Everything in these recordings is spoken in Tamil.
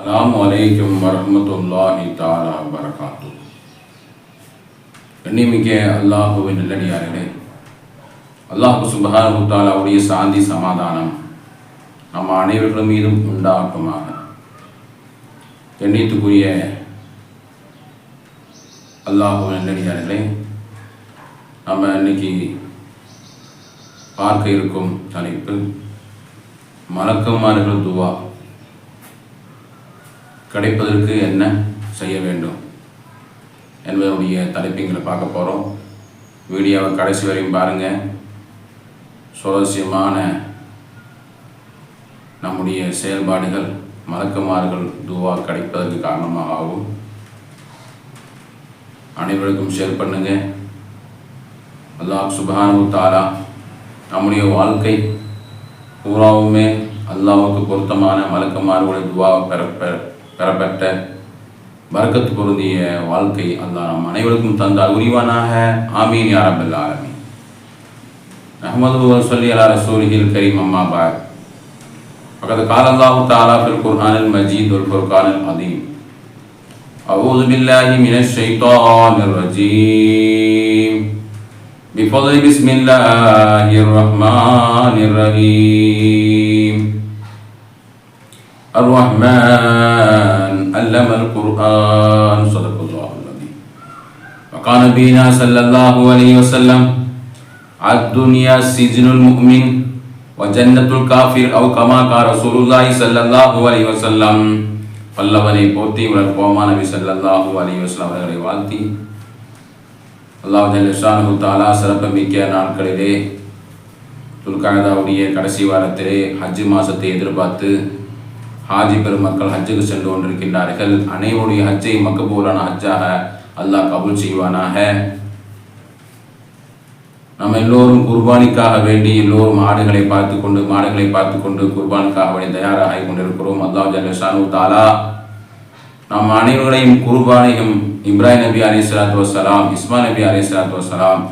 அலாம் வலைக்கும் வரமத்துல்லாஹி தாலா வரகாத்து கண்ணிமிக்க அல்லாஹுவின் நல்லடியார்களே அல்லாஹு சுபஹானு தாலாவுடைய சாந்தி சமாதானம் நம்ம அனைவர்கள் மீதும் உண்டாக்குமாக கண்ணியத்துக்குரிய அல்லாஹுவின் நல்லடியார்களே நம்ம இன்னைக்கு பார்க்க இருக்கும் தலைப்பு மலக்குமார்கள் துவா. கிடைப்பதற்கு என்ன செய்ய வேண்டும் என்பதனுடைய தலைப்புங்களை பார்க்க போகிறோம் வீடியோவை கடைசி வரையும் பாருங்கள் சுவாரஸ்யமான நம்முடைய செயல்பாடுகள் மலக்குமார்கள் துவா கிடைப்பதற்கு காரணமாக ஆகும். அனைவருக்கும் ஷேர் பண்ணுங்க. அல்லாஹ் சுபானு நம்முடைய வாழ்க்கை பூராவுமே அல்லாவுக்கு பொருத்தமான மலக்குமார்களுடைய துவாவை பெற பெற- பெறப்பட்ட பரக்கத்து பொருந்திய வாழ்க்கை அல்லாஹ் நம் அனைவருக்கும் தந்தால் உரிவானாக ஆமீன் யா ரப்பல் ஆலமீன் அஹமது சொல்லி அலா ரசூலிஹில் கரீம் அம்மா பாக் فقد قال الله تعالى في القرآن المجيد والفرقان العظيم أعوذ بالله من الشيطان الرجيم بفضل بسم الله الرحمن الرحيم الرحمن علم القرآن صدق الله العظيم وقال نبينا صلى الله عليه وسلم الدنيا سجن المؤمن وجنة الكافر أو كما قال رسول الله صلى الله عليه وسلم பல்லவனை போற்றி உலகோமா நபி ஸல்லல்லாஹு அலைஹி வஸல்லம் அவர்களை வாழ்த்தி அல்லாஹ் ஜல்லஷானு தாலா சிறப்புமிக்க நாட்களிலே துல்காதாவுடைய கடைசி வாரத்திலே ஹஜ் மாசத்தை எதிர்பார்த்து ஹாஜி பெருமக்கள் ஹஜ்ஜுக்கு சென்று கொண்டிருக்கின்றார்கள். அனைவருடைய ஹஜ்ஜை மக்கபூலான ஹஜ்ஜாக அல்லாஹ் கபூல் செய்வானாக. நம்ம எல்லோரும் குர்பானிக்காக வேண்டி எல்லோரும் ஆடுகளை பார்த்து கொண்டு மாடுகளை பார்த்து கொண்டு குர்பானுக்காக வேண்டி தயாராக கொண்டிருக்கிறோம். அல்லாஹ் ஜல்லு தாலா நம் அனைவர்களையும் குர்பானையும் இப்ராஹிம் நபி அலி சலாத்து வசலாம் இஸ்மா நபி அலி சலாத்து வசலாம்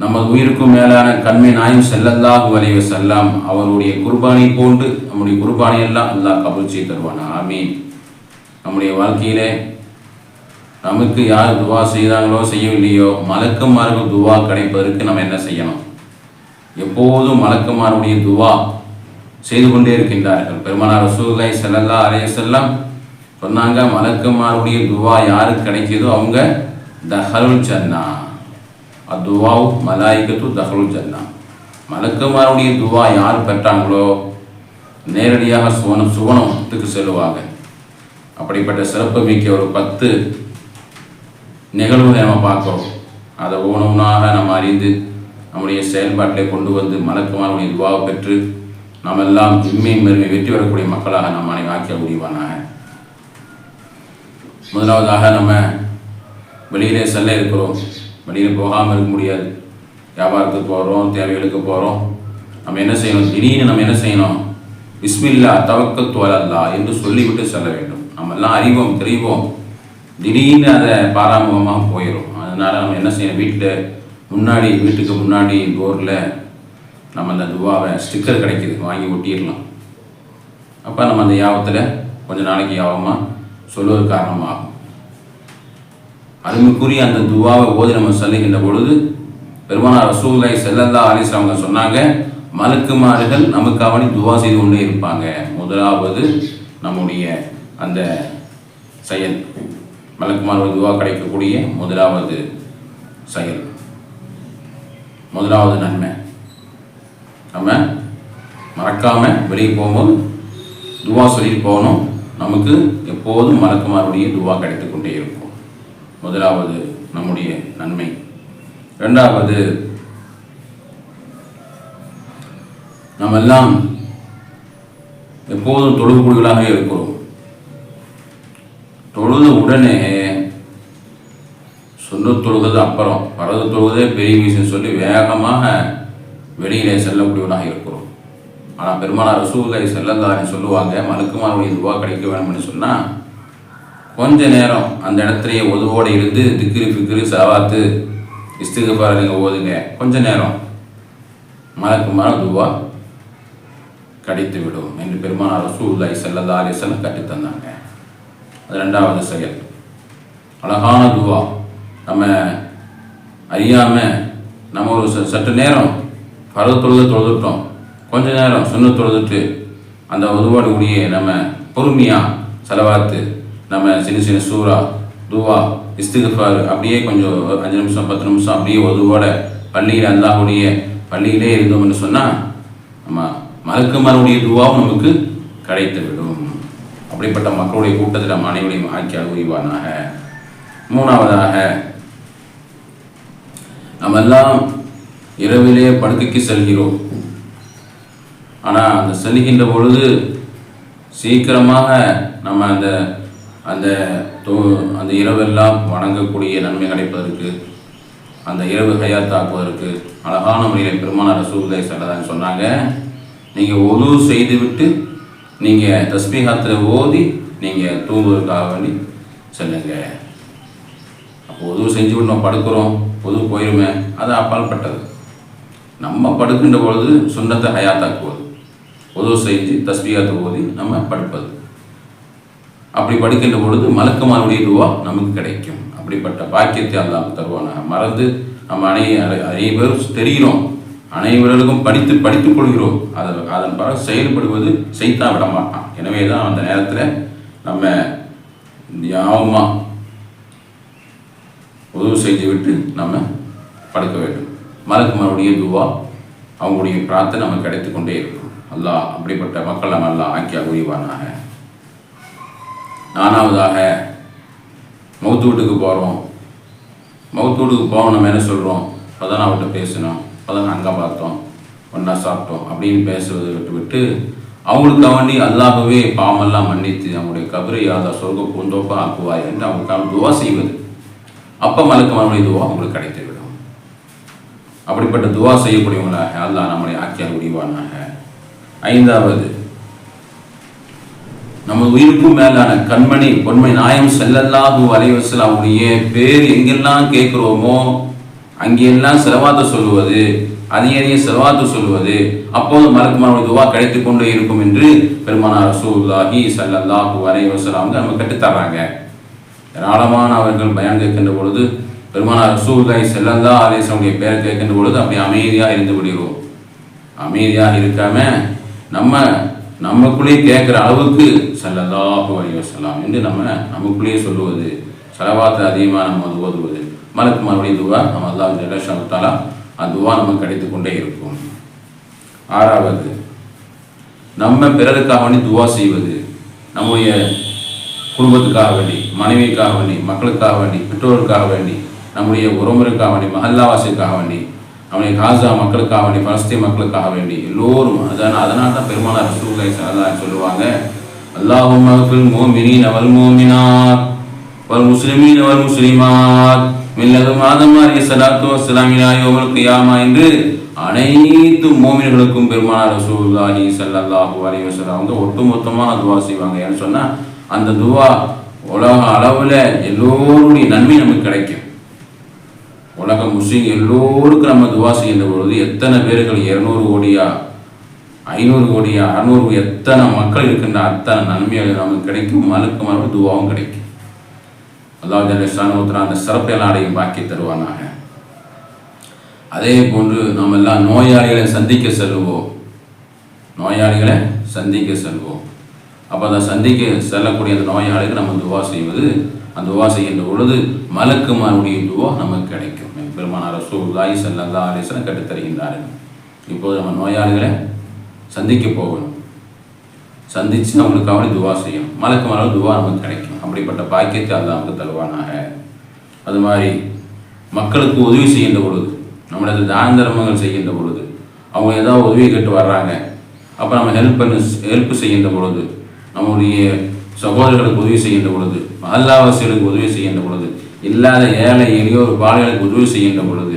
நமது உயிருக்கும் மேலான கண்மை நாயும் செல்லல்லாஹு அலைஹி செல்லாம் அவருடைய குர்பானை போன்று நம்முடைய குர்பானை எல்லாம் அல்லாஹ் கபூல் செய்து தருவான். ஆமீன். நம்முடைய வாழ்க்கையிலே நமக்கு யார் துவா செய்தாங்களோ செய்யவில்லையோ மலக்குமார்கள் துவா கிடைப்பதற்கு நம்ம என்ன செய்யணும்? எப்போதும் மலக்குமாருடைய துவா செய்து கொண்டே இருக்கின்றார்கள். பெருமானார் ரசூலுல்லாஹி செல்லல்லா அலைய செல்லாம் சொன்னாங்க மலக்குமாருடைய துவா யாருக்கு கிடைக்கிதோ அவங்க தஹலுல் சன்னா அத்துவாவு மலாய்கத்து தஹலுல் ஜன்னா. மலக்குமாருடைய துவா யார் பெற்றாங்களோ நேரடியாக சுவனம் சுவனத்துக்கு செல்லுவாங்க. அப்படிப்பட்ட சிறப்பு மிக்க ஒரு பத்து நிகழ்வுகளை நம்ம பார்க்குறோம். அதை ஒவ்வொன்றாக நம்ம அறிந்து நம்முடைய செயல்பாட்டிலே கொண்டு வந்து மலக்குமாருடைய துவாவை பெற்று நாம் எல்லாம் இம்மையும் பெருமை வெற்றி வரக்கூடிய மக்களாக நாம் அனை ஆக்கிய முடிவானாக முதலாவதாக நம்ம வெளியிலே செல்ல இருக்கிறோம். வெளியில் போகாமல் இருக்க முடியாது. வியாபாரத்துக்கு போகிறோம் தேவைகளுக்கு போகிறோம் நம்ம என்ன செய்யணும்? திடீர்னு நம்ம என்ன செய்யணும்? பிஸ்மில்லா தவக்கத்து அல்லா என்று சொல்லிவிட்டு செல்ல வேண்டும். நம்ம எல்லாம் அறிவோம் தெரிவோம். திடீர்னு அதை பாராமுகமாக போயிடும் அதனால் நம்ம என்ன செய்யணும்? வீட்டில் முன்னாடி வீட்டுக்கு முன்னாடி டோரில் நம்ம அந்த துவாவை ஸ்டிக்கர் கிடைக்கிது. வாங்கி ஒட்டிடலாம். அப்போ நம்ம அந்த யாபத்தில் கொஞ்சம் நாளைக்கு யாபமாக சொல்லுவது காரணமாகும். அருமைக்குரிய அந்த துவாவை ஓதி நம்ம சொல்லுகின்ற பொழுது பெருமானார் ரசூலை செல்லந்தா அலைஹி அவங்க சொன்னாங்க மலக்குமார்கள் நமக்காவணி துவா செய்து கொண்டே இருப்பாங்க. முதலாவது நம்முடைய அந்த செயல் மலக்குமார்கள் துவா கிடைக்கக்கூடிய முதலாவது செயல். முதலாவது நன்மை. நம்ம மறக்காம வெளியே போகும்போது துவா சொல்லிட்டு போகணும். நமக்கு எப்போதும் மலக்குமாருடைய துவா கிடைத்து கொண்டே இருக்கும். முதலாவது நம்முடைய நன்மை. ரெண்டாவது நம்ம எல்லாம் எப்போதும் தொழுகுடிகளாக இருக்கிறோம். தொழுது உடனே சொந்த தொழுகிறது அப்புறம் வரது தொழுவதே பெரிய விஷயம் சொல்லி வேகமாக வெளியிலே செல்லக்கூடியவனாக இருக்கிறோம். ஆனால் பெருமானார் ரசூலை செல்லந்தாரே சொல்லுவாங்க மலக்குமாருடைய துவா கிடைக்க வேணும்னு சொன்னால் கொஞ்ச நேரம் அந்த இடத்துலயே ஒதுவோடு இருந்து திக்கிரி ஃபிக்கிரி சாவாத்து இஸ்திகபார நீங்கள் ஓதுங்க. கொஞ்ச நேரம். மலக்குமார துவா கடித்து விடும் என்று பெருமானார் ரசூலுல்லாஹி ஸல்லல்லாஹு அலைஹி வஸல்லம் தந்தாங்க. அது ரெண்டாவது செயல். அழகான துவா. நம்ம அறியாம நம்ம ஒரு ச- சற்று நேரம் பரவ தொழுது தொழுதுட்டோம். கொஞ்ச நேரம் சொன்ன தொழுதுட்டு அந்த உருவாடுக்கூடிய நம்ம பொறுமையாக செலவாத்து நம்ம சின்ன சின்ன சூறா துவா இஸ்திகுஃபார் அப்படியே கொஞ்சம் அஞ்சு நிமிஷம் பத்து நிமிஷம் அப்படியே ஒதுவோட பள்ளியில் அல்லாஹுடைய பள்ளியிலே இருந்தோம்னு சொன்னால் நம்ம மலக்குமாருடைய துவாவும் நமக்கு கிடைத்து விடும் அப்படிப்பட்ட மக்களுடைய கூட்டத்தில் நம்ம அனைவரையும் ஆக்கி அழுவானாக மூணாவதாக நம்ம எல்லாம் இரவிலே படுக்கைக்கு செல்கிறோம். ஆனால் அந்த செல்கின்ற பொழுது சீக்கிரமாக நம்ம அந்த அந்த தோ- அந்த இரவெல்லாம் வணங்கக்கூடிய நன்மை கிடைப்பதற்கு அந்த இரவு ஹயாத்தாக்குவதற்கு அழகான முறையில் பெருமானார் ரசூல்லை ஸல்லல்லாஹு சொன்னாங்க. நீங்கள் ஒது செய்துவிட்டு நீங்கள் தஸ்மிகாத்தில் ஓதி நீங்கள் தூங்குவதற்காக வேண்டி செல்லுங்க. அப்போ உதவு செஞ்சு விட்டு நம்ம படுக்கிறோம் பொது போயிருமே அது அப்பால்பட்டது நம்ம படுக்கின்ற பொழுது சுண்ணத்தை ஹயாத்தாக்குவது உதவு செஞ்சு தஸ்பீகாத்தை ஓதி நம்ம படுப்பது. அப்படி படிக்கின்ற பொழுது மலக்குமாருடைய துவா நமக்கு கிடைக்கும். அப்படிப்பட்ட பாக்கியத்தை அல்லாஹ் தருவானாக மறந்து நம்ம அனை அனைவரும் தெரிகிறோம். அனைவர்களுக்கும் படித்து படித்துக் கொள்கிறோம். அதை அதன் பிறகு செயல்படுவது செய்தா விட மாட்டான். எனவே தான் அந்த நேரத்தில் நம்ம ஞாபகமாக உதவு செய்து விட்டு நம்ம படுக்க வேண்டும். மலக்குமாருடைய துவா அவங்களுடைய பிரார்த்தனை நமக்கு கிடைத்து கொண்டே இருக்கும். அல்லாஹ் அப்படிப்பட்ட மக்கள் நம்ம அல்லாஹ் ஆக்கியா உரிவானாக நானாவதாக மவுத்து வீட்டுக்கு போகிறோம் மவுத்து வீட்டுக்கு போவோம் நம்ம என்ன சொல்கிறோம் அப்பதான் அவர்கிட்ட பேசணும் அப்பதான் அங்கே பார்த்தோம். ஒன்றா சாப்பிட்டோம். அப்படின்னு பேசுவதை விட்டு விட்டு அவங்களுக்கு வேண்டி அல்லாகவே பாவமெல்லாம் மன்னித்து அவங்களுடைய கபரை யாதா சொர்க்க பூந்தோப்பா ஆக்குவாய் என்று அவங்களுக்கான துவா செய்வது. அப்போ மலக்கு மறுபடி துவா அவங்களுக்கு கிடைத்து விடும் அப்படிப்பட்ட துவா செய்யக்கூடியவங்களாக அல்லாஹ் நம்மளை ஆக்கியால் முடிவானாக ஐந்தாவது நம்ம உயிருக்கும் மேலான கண்மணி பொன்மை நாயம் செல்லல்லாஹு அலைவசல் அவருடைய பேர் எங்கெல்லாம் கேட்கிறோமோ அங்கெல்லாம் செலவாத்த சொல்லுவது அதிக செலவாத்து சொல்லுவது அப்போது மலக்குமாரோட துவா கிடைத்து கொண்டே இருக்கும் என்று பெருமானார் ரசூல்லாஹி சல்லல்லாஹு அலைஹி அவங்க நம்ம கட்டுத்தர்றாங்க ஏராளமான அவர்கள் பயன் கேட்கின்ற பொழுது பெருமானார் ரசூல்லாஹி செல்லல்லா அலேசனுடைய பேர் கேட்கின்ற பொழுது அப்படி அமைதியாக இருந்து விடுகிறோம். அமைதியாக இருக்காம நம்ம நம்மக்குள்ளேயே கேட்குற அளவுக்கு ஸல்லல்லாஹு அலைஹி என்று நம்ம நமக்குள்ளேயே சொல்லுவது செலவாத்தை அதிகமாக நம்ம அது ஓதுவது. மலக்கு மறுபடியும் துவா நம்ம அல்லாஹ் ஜல்லஷாத்தாலா அந்த துவா நமக்கு கிடைத்து கொண்டே இருக்கும். ஆறாவது நம்ம பிறருக்காக வேண்டி துவா செய்வது. நம்முடைய குடும்பத்துக்காக வேண்டி மனைவிக்காக வேண்டி மக்களுக்காக வேண்டி பெற்றோருக்காக வேண்டி நம்முடைய உறவுகளுக்காக வேண்டி மஹல்லாவாசிக்காக வேண்டி நம்முடைய காசா மக்களுக்காக வேண்டி பலஸ்தீன் மக்களுக்காக வேண்டி எல்லோரும் அதனால் அதனால தான் பெருமானார் ரசூலுல்லாஹி சொல்லுவாங்க اللهم اغفر المؤمنين والمؤمنات والمسلمين والمسلمات. من لدن முஸ்லிமாத் மில்லதும் ஆதம் அலைஹி ஸலாத்து வஸ்ஸலாம் இலா யௌமில் கியாமா என்று அனைத்து மோமின்களுக்கும் பெருமானார் ரசூலுல்லாஹி ஸல்லல்லாஹு அலைஹி வஸல்லம் அவங்க ஒட்டுமொத்தமாக துவா செய்வாங்க. ஏன்னு சொன்னால் அந்த துவா உலக அளவில் எல்லோருடைய நன்மை நமக்கு கிடைக்கும். உலக முஸ்லீம் எல்லோருக்கும் நம்ம துவா செய்கின்ற பொழுது எத்தனை பேர்கள்? இரநூறு கோடியா? ஐநூறு கோடியா அறுநூறு எத்தனை மக்கள் இருக்கின்ற அத்தனை நன்மைகள் நமக்கு கிடைக்கும்? மலுக்கு மறுபடியும் துவாவும் கிடைக்கும். அல்லாஹ் ஜல்லிஸ்லான அந்த சிறப்பெல்லாம் அடையும் பாக்கி தருவானாக. அதே போன்று நாம் எல்லாம் நோயாளிகளை சந்திக்க செல்வோம். நோயாளிகளை சந்திக்க செல்வோம். அப்போ அதை சந்திக்க செல்லக்கூடிய அந்த நோயாளிக்கு நம்ம துவா செய்வது அந்த துவா செய்கின்ற பொழுது மலக்குமாருடைய துவா நமக்கு கிடைக்கும். பெருமானார் ரசூலுல்லாஹி ஸல்லல்லாஹு அலைஹி வஸல்லம் கற்றுத் இப்போது நம்ம நோயாளிகளை சந்திக்க போகணும். சந்திச்சு நம்மளுக்கு அவனை துவா செய்யும். மலக்கு மரம் துவா நமக்கு கிடைக்கும். அப்படிப்பட்ட பாக்கியத்தை அல்லாஹ் நமக்கு தருவானாக. அது மாதிரி மக்களுக்கு உதவி செய்கின்ற பொழுது நம்மளது தான தர்மங்கள் செய்கின்ற பொழுது அவங்க ஏதாவது உதவி கேட்டு வர்றாங்க அப்போ நம்ம ஹெல்ப் பண்ணி ஹெல்ப் செய்கின்ற பொழுது நம்முடைய சகோதரர்களுக்கு உதவி செய்கின்ற பொழுது மகல்லாவாசிகளுக்கு உதவி செய்கின்ற பொழுது இல்லாத ஏழை எளியோர் பாலைகளுக்கு உதவி செய்கின்ற பொழுது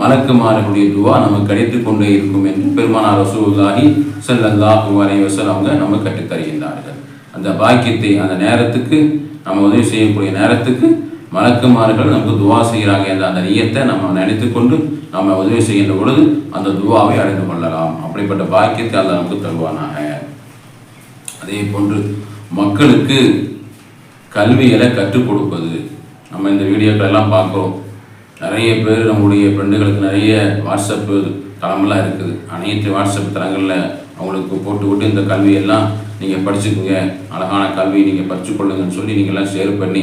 மறக்குமாறக்கூடிய துவா நமக்கு கிடைத்து கொண்டே இருக்கும் என்று பெருமானார் ரசூலுல்லாஹி ஸல்லல்லாஹு அலைஹி அவங்க நம்ம கற்றுத் தருகின்றார்கள் அந்த பாக்கியத்தை அந்த நேரத்துக்கு நம்ம உதவி செய்யக்கூடிய நேரத்துக்கு மலக்குமார்கள் நமக்கு துவா செய்கிறாங்க என்ற அந்த நியத்தை நம்ம நினைத்து கொண்டு நம்ம உதவி செய்கின்ற பொழுது அந்த துவாவை அடைந்து கொள்ளலாம். அப்படிப்பட்ட பாக்கியத்தை அல்ல நமக்கு தருவானாக. அதே போன்று மக்களுக்கு கல்விகளை கற்றுக் கொடுப்பது. நம்ம இந்த வீடியோக்கள் எல்லாம் பார்க்குறோம். நிறைய பேர் நம்முடைய ஃப்ரெண்டுகளுக்கு நிறைய வாட்ஸ்அப்பு தளமெல்லாம் இருக்குது. அனைத்து வாட்ஸ்அப் தளங்களில் அவங்களுக்கு போட்டு விட்டு இந்த கல்வியெல்லாம் நீங்கள் படிச்சுக்குங்க. அழகான கல்வி நீங்கள் படிச்சுக்கொள்ளுங்கன்னு சொல்லி நீங்கள்லாம் ஷேர் பண்ணி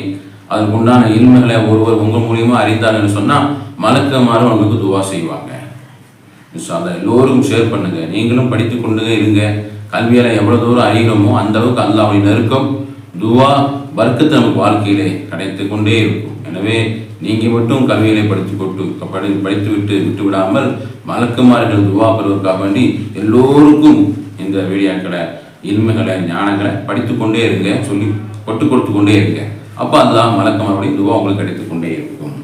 அதுக்கு உண்டான இன்மைகளை ஒருவர் உங்கள் மூலியமாக அறிந்தாருன்னு சொன்னால் மலக்கமாறு அவங்களுக்கு துவா செய்வாங்க. அதை எல்லோரும் ஷேர் பண்ணுங்கள் நீங்களும் படித்து கொண்டு இருங்க. கல்வியால் எவ்வளோ தூரம் அறிகிறோமோ அந்த அளவுக்கு நெருக்கம் துவா வர்க்கத்தை நமக்கு வாழ்க்கையிலே கிடைத்து கொண்டே இருக்கும். எனவே நீங்கள் மட்டும் கல்விகளை படித்து கொட்டு படி படித்து விட்டு விட்டு விடாமல் மலக்குமார்கள் துவா பெறுவதற்காக வேண்டி எல்லோருக்கும் இந்த வீடியோக்களை இன்மைகளை ஞானங்களை படித்து கொண்டே இருங்க சொல்லி கொட்டு கொடுத்து கொண்டே இருங்க. அப்போ அதுதான் மலக்குமாருடைய துவா உங்களுக்கு கிடைத்து கொண்டே இருக்கும்.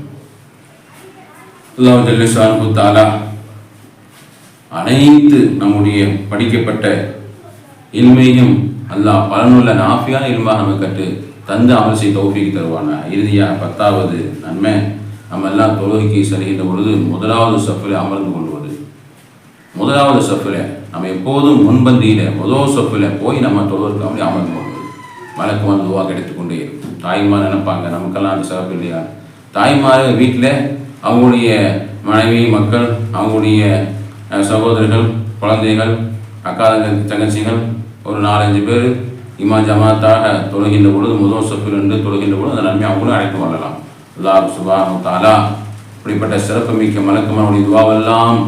அல்லாஹ் தாலா அனைத்து நம்முடைய படிக்கப்பட்ட இன்மையும் அல்லாஹ் பலனுள்ள நாஃபியான இல்மாக நம்ம கற்று தந்து அமல் செய்ய தௌஃபீக்கு தருவானா இறுதியாக பத்தாவது நன்மை நம்ம எல்லாம் தொழுகைக்கு செல்கின்ற பொழுது முதலாவது சஃபில் அமர்ந்து கொள்வது. முதலாவது சஃபில் நம்ம எப்போதும் முன்பந்தியில் முதல் சஃபில் போய் நம்ம தொழுவதற்கு அப்படி அமர்ந்து கொள்வது. வழக்கு வந்து உருவாக கிடைத்து கொண்டே இருக்கும். தாய்மார் நினைப்பாங்க நமக்கெல்லாம் அந்த சிறப்பு இல்லையா? தாய்மார் வீட்டில் அவங்களுடைய மனைவி மக்கள் அவங்களுடைய சகோதரர்கள் குழந்தைகள் அக்கா தங்கச்சிகள் ஒரு நாலஞ்சு பேர் இமா ஜமாத்தாக தொழுகின்ற பொழுது முதல் சொப்பில் இருந்து தொழுகின்ற பொழுது அந்த நன்மை அவங்களும் அழைத்து கொள்ளலாம். அல்லாஹ் சுபாஹு தாலா இப்படிப்பட்ட சிறப்புமிக்க மலக்குமானுடைய துவாவெல்லாம்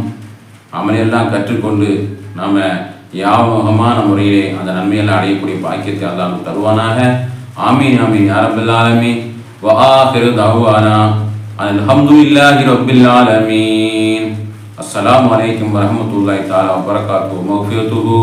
அமலையெல்லாம் கற்றுக்கொண்டு நாம் யாவகமான முறையிலே அந்த நன்மையெல்லாம் அடையக்கூடிய பாக்கியத்தை அல்லாஹ் தருவானாக. ஆமீன் ஆமீன். யாரபில் ஆலமீன். பெரு தகுவானா அல்ஹம்துலில்லாஹி ரப்பில் ஆலமீன். அஸ்லாம் வலைக்கம் வரமத்துல்லாய் தாலா வரகாத்து மக்ஃபிரத்துஹு